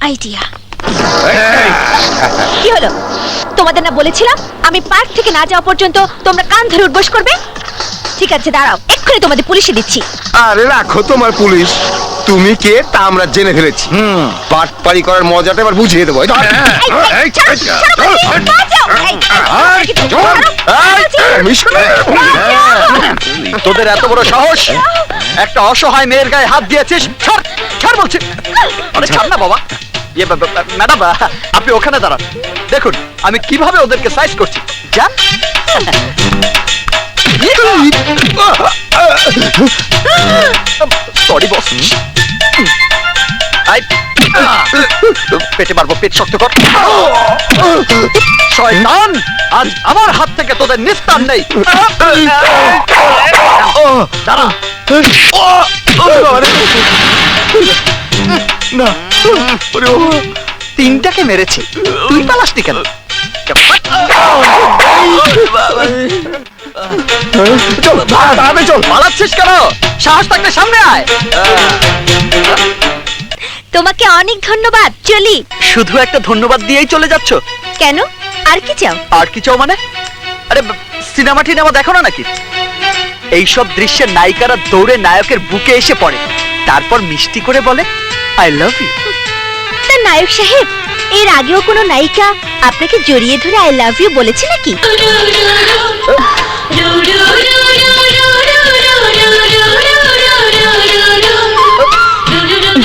Idea কি হলো তোমাদের না বলেছিলাম আমি পার্ক থেকে না যাওয়া পর্যন্ত তোমরা কান ধরে উঠবস করবে ঠিক আছে দাঁড়াও এক্ষুনি তোমাদের পুলিশে দিচ্ছি আরে রাখো তোমার পুলিশ তুমি কে তা আমরা জেনে ফেলেছি পাটপাড়ি করার মজাটা এবার বুঝিয়ে দেবো এই ধর। এই, এই, ছাড়ো, ছাড়ো বাঁচাও। এই, এই, ছাড়ো, ছাড়ো, তোদের এত বড় সাহস একটা অসহায় মেয়ের গায়ে হাত দিয়েছিস ছাড় ছাড় বলছি আরে ছাড় না বাবা ইয়ে ম্যাডাম আপনি ওখানে দাঁড়ান দেখুন আমি কীভাবে ওদেরকে সাইজ করছি যান সরি বস পেটে মারবো পেট শক্ত কর শয়তান আজ আমার হাত থেকে তোদের নিস্তার নেই দাঁড়া। তিনটাকে মেরেছি। তুই পালাসনি কেন? চল তাড়াতাড়ি চল। পালাচ্ছিস কেন? সাহস থাকলে সামনে আয়। তোমাকে অনেক ধন্যবাদ চলি। শুধু একটা ধন্যবাদ দিয়েই চলে যাচ্ছ? কেন? আর কি চাও? আর কি চাও মানে? আরে সিনেমা টিনেমা দেখো না নাকি? এইসব দৃশ্যের নায়িকারা দৌড়ে নায়কের বুকে এসে পড়ে। তারপর মিষ্টি করে বলে আই লাভ ইউ তা নায়ক সাহেব এর আগেও কোনো নায়িকা আপনাকে জড়িয়ে ধরে আই লাভ ইউ বলেছে নাকি?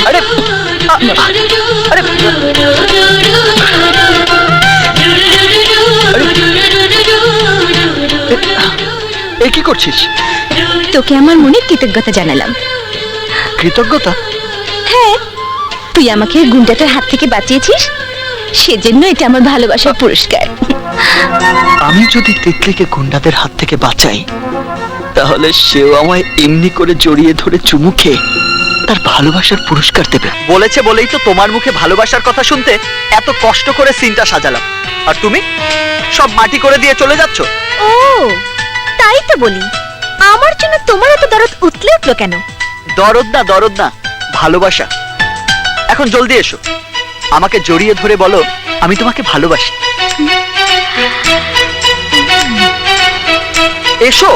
আরে আরে এ কি করছিস? তোকে আমার মনে কৃতজ্ঞতা জানালাম। কৃতজ্ঞতা? হ্যাঁ তুই আমাকে গুন্ডাটার হাত থেকে বাঁচিয়েছিস? সেজন্য এটা আমার ভালোবাসার পুরস্কার। আমি যদি তিতলিকে গুন্ডাদের হাত থেকে বাঁচাই তাহলে সেও আমায় এমনি করে জড়িয়ে ধরে চুমু খেয়ে তার ভালোবাসার পুরস্কার দেবে। বলেছে বলেই তো তোমার মুখে ভালোবাসার কথা শুনতে এত কষ্ট করে সিনটা সাজালাম। আর তুমি? সব মাটি করে দিয়ে চলে যাচ্ছ? ও তাই তো বলি। আমার জন্য তোমার এত দরদ উতলে উঠল কেন? দরদ না দরদ না ভালোবাসা। এখন জলদি এসো। আমাকে জড়িয়ে ধরে বলো আমি তোমাকে ভালোবাসি। এসো।